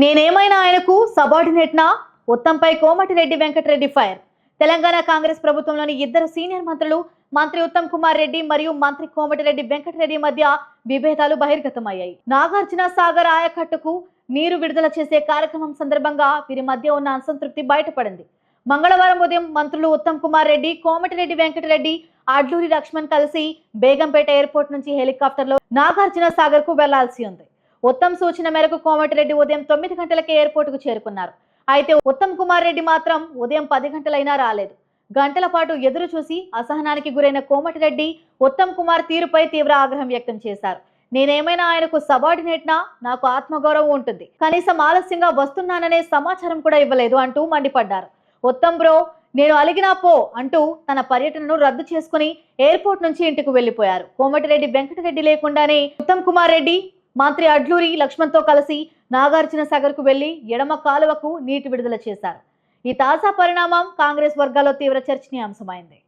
నేనేమైనా ఆయనకు సబార్డినేట్నా? ఉత్తంపై కోమటిరెడ్డి వెంకటరెడ్డి ఫైర్. తెలంగాణ కాంగ్రెస్ ప్రభుత్వంలోని ఇద్దరు సీనియర్ మంత్రులు మంత్రి ఉత్తమ్ కుమార్ రెడ్డి మరియు మంత్రి కోమటిరెడ్డి వెంకటరెడ్డి మధ్య విభేదాలు బహిర్గతమయ్యాయి. నాగార్జున సాగర్ ఆయకట్టుకు నీరు విడుదల చేసే కార్యక్రమం సందర్భంగా వీరి మధ్య ఉన్న అసంతృప్తి బయటపడింది. మంగళవారం ఉదయం మంత్రులు ఉత్తమ్ కుమార్ రెడ్డి కోమటిరెడ్డి వెంకటరెడ్డి అడ్లూరి లక్ష్మణ్ కలిసి బేగంపేట ఎయిర్పోర్ట్ నుంచి హెలికాప్టర్లో నాగార్జున సాగర్కు వెళ్ళాల్సి ఉంది. ఉత్తమ్ సూచన మేరకు కోమటిరెడ్డి ఉదయం తొమ్మిది గంటలకే ఎయిర్పోర్ట్కు చేరుకున్నారు. అయితే ఉత్తమ్ కుమార్ రెడ్డి మాత్రం ఉదయం పది గంటలైనా రాలేదు. గంటల పాటు ఎదురు చూసి అసహనానికి గురైన కోమటిరెడ్డి ఉత్తమ్ కుమార్ తీరుపై తీవ్ర ఆగ్రహం వ్యక్తం చేశారు. నేనేమైనా ఆయనకు సబార్డినేట్నా? నాకు ఆత్మగౌరవం ఉంటుంది. కనీసం ఆలస్యంగా వస్తున్నాననే సమాచారం కూడా ఇవ్వలేదు అంటూ మండిపడ్డారు. ఉత్తమ్ బ్రో నేను అలిగినా పో అంటూ తన పర్యటనను రద్దు చేసుకుని ఎయిర్పోర్ట్ నుంచి ఇంటికి వెళ్ళిపోయారు కోమటిరెడ్డి వెంకటరెడ్డి లేకుండానే ఉత్తమ్ కుమార్ రెడ్డి మంత్రి అడ్లూరి లక్ష్మణ్తో కలిసి నాగార్జున సాగర్కు వెళ్ళి ఎడమ కాలువకు నీటి విడుదల చేశారు. ఈ తాజా పరిణామం కాంగ్రెస్ వర్గాల్లో తీవ్ర చర్చనీయాంశమైంది.